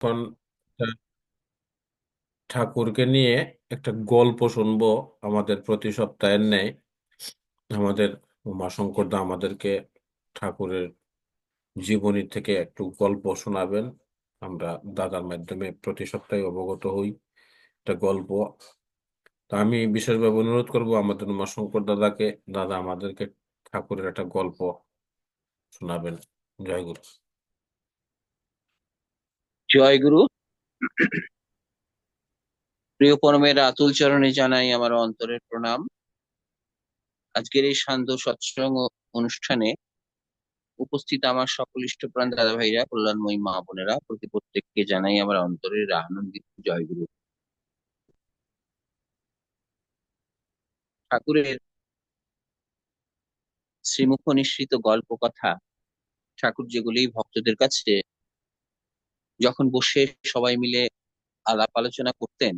এখন ঠাকুরকে নিয়ে একটা গল্প শুনব আমাদের প্রতি সপ্তাহের ন্যায় আমাদের উমাশঙ্কর দা আমাদেরকে ঠাকুরের জীবনী থেকে একটু গল্প শোনাবেন। আমরা দাদার মাধ্যমে প্রতি সপ্তাহে অবগত হই একটা গল্প। তা আমি বিশেষভাবে অনুরোধ করব আমাদের উমাশঙ্কর দাদাকে দাদা আমাদেরকে ঠাকুরের একটা গল্প শোনাবেন। জয় গুরু। জয় গুরু প্রিয় পরমের, আতুল চরণে জানাই আমার অন্তরের প্রণাম। আজকের এই শান্ত সৎসঙ্গ অনুষ্ঠানে উপস্থিত আমার সকল ইষ্টপ্রাণ দাদা ভাইরা কল্যাণময়ী মা বোনেরা, প্রতি প্রত্যেককে জানাই আমার অন্তরের আনন্দিত জয় গুরু ঠাকুরের শ্রীমুখ নিঃসৃত গল্প কথা ঠাকুর যেগুলি ভক্তদের কাছে যখন বসে সবাই মিলে আলাপ আলোচনা করতেন,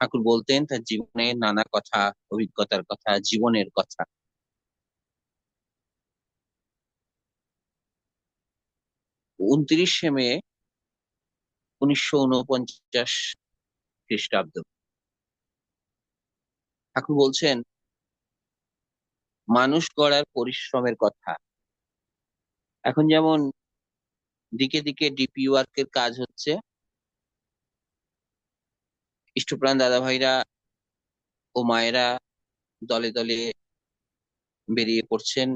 ঠাকুর বলতেন তার জীবনের নানা কথা, অভিজ্ঞতার কথা, জীবনের কথা। উনত্রিশে মে উনিশশো উনপঞ্চাশ খ্রিস্টাব্দ। ঠাকুর বলছেন, মানুষ গড়ার পরিশ্রমের কথা। এখন যেমন দিকে দিকে ডিপি ওয়ার্কের কাজ হচ্ছে। ইষ্টপ্রাণ দাদা ভাইরা ও মায়েরা দলে দলে বেরিয়ে পড়ছেন।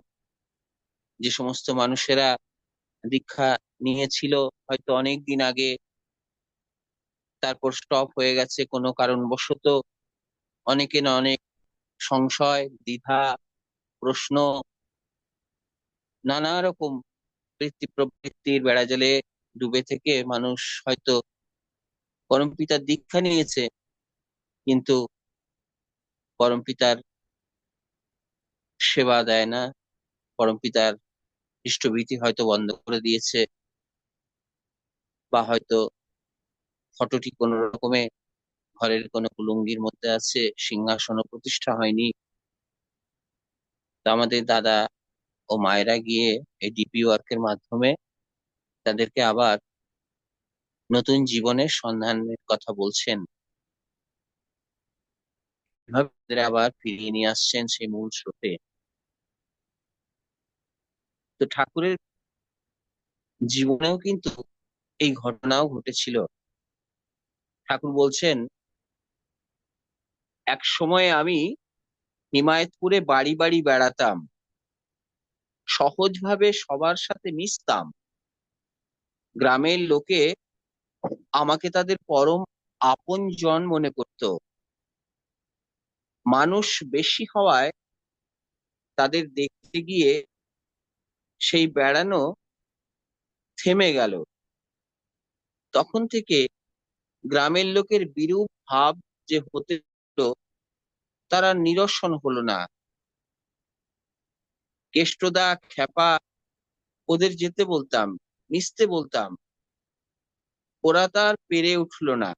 যে সমস্ত মানুষেরা দীক্ষা নিয়েছিল হয়তো অনেক দিন আগে, তারপর স্টপ হয়ে গেছে কোনো কারণবশত। অনেকে না অনেক সংশয়, দ্বিধা, প্রশ্ন, নানা রকম বৃত্তি প্রবৃত্তির বেড়াজালে ডুবে থেকে মানুষ হয়তো পরম পিতার দীক্ষা নিয়েছে, কিন্তু পরম পিতার সেবা দেয় না। পরম পিতার ইষ্টভীতি হয়তো বন্ধ করে দিয়েছে বা হয়তো ফটোটি কোনো রকমে ঘরের কোনো কুলুঙ্গির মধ্যে আছে, সিংহাসন প্রতিষ্ঠা হয়নি। আমাদের দাদা ও মায়েরা গিয়ে এই ডিপি ওয়ার্কের মাধ্যমে তাদেরকে আবার নতুন জীবনের সন্ধানের কথা বলছেন। আবার ফিরিয়ে নিয়ে আসছেন সেই মূল স্রোতে। তো ঠাকুরের জীবনেও কিন্তু এই ঘটনাও ঘটেছিল। ঠাকুর বলছেন, এক সময় আমি হিমায়তপুরে বাড়ি বাড়ি বেড়াতাম। সহজভাবে সবার সাথে মিশতাম। গ্রামের লোকে আমাকে তাদের পরম আপন জন মনে করত। মানুষ বেশি হওয়ায় তাদের দেখতে গিয়ে সেই বেড়ানো থেমে গেল। তখন থেকে গ্রামের লোকের বিরূপ ভাব যে হতে তারা নিরসন হলো না। কেষ্টদা খেপা ওদের যেতে বলতাম, মিশতে বলতাম। ওরা তার পেরে উঠল না।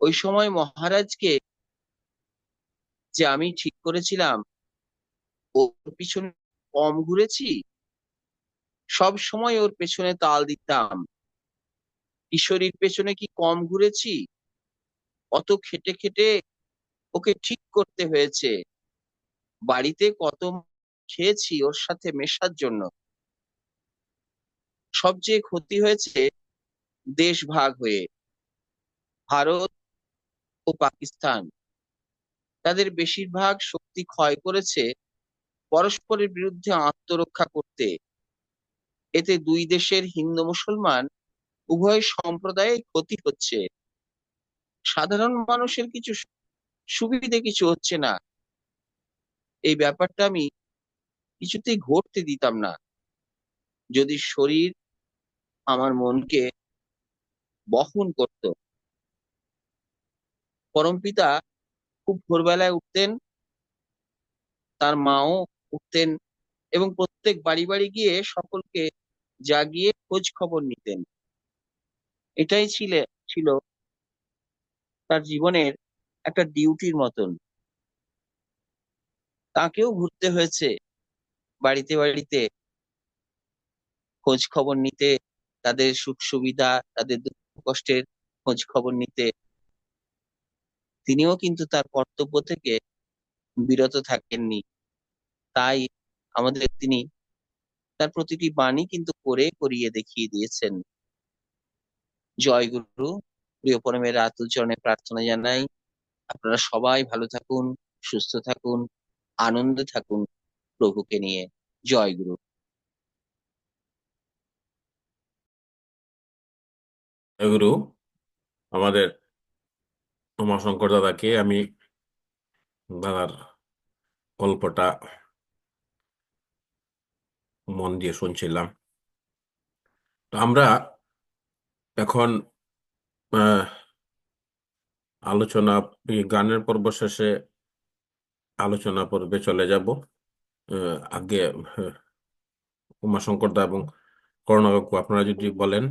ওই সময় মহারাজকে যে আমি ঠিক করেছিলাম, ওর পিছনে কম ঘুরেছি, সব সময় ওর পেছনে তাল দিতাম। কিশোরীর পেছনে কি কম ঘুরেছি? অত খেটে খেটে ওকে ঠিক করতে হয়েছে। বাড়িতে কত খেয়েছি ওর সাথে মেশার জন্য। সবচেয়ে ক্ষতি হয়েছে, দেশ ভাগ হয়ে, ভারত ও পাকিস্তান, তাদের বেশিরভাগ শক্তি ক্ষয় করেছে পরস্পরের বিরুদ্ধে আত্মরক্ষা করতে। এতে দুই দেশের হিন্দু মুসলমান উভয় সম্প্রদায়ে ক্ষতি হচ্ছে। সাধারণ মানুষের কিছু সুবিধে কিছু হচ্ছে না। এই ব্যাপারটা আমি কিছুতেই ঘটতে দিতাম না। যদি শরীর আমার মনকে বহন করত। পরমপিতা খুব ভোরবেলায় উঠতেন, তার মাও উঠতেন এবং প্রত্যেক বাড়ি বাড়ি গিয়ে সকলকে জাগিয়ে খোঁজ খবর নিতেন। এটাই ছিল ছিল তার জীবনের একটা ডিউটির মতন। তাকেও ঘুরতে হয়েছে। বাড়িতে বাড়িতে খোঁজ খবর নিতে, তাদের সুখ সুবিধা, তাদের দুঃখ কষ্টের খোঁজ খবর নিতে। তিনিও কিন্তু তার কর্তব্য থেকে বিরত থাকেননি। তাই আমাদের তিনি তার প্রতিটি বাণী কিন্তু করে করিয়ে দেখিয়ে দিয়েছেন। জয় গুরু, প্রিয় পরমের আতুল চরণে প্রার্থনা জানাই। আপনারা সবাই ভালো থাকুন, সুস্থ থাকুন, আনন্দে থাকুন। প্রভুকে নিয়ে জয় গুরু। গুরু, আমাদের উমাশঙ্কর দাদাকে আমি দাদার গল্পটা মন দিয়ে শুনছিলাম। তো আমরা এখন আলোচনা, গানের পর্ব শেষে আলোচনা পর্বে চলে যাব। আগে উমা শঙ্কর দা এবং করুণা কাকু আপনারা যদি বলেন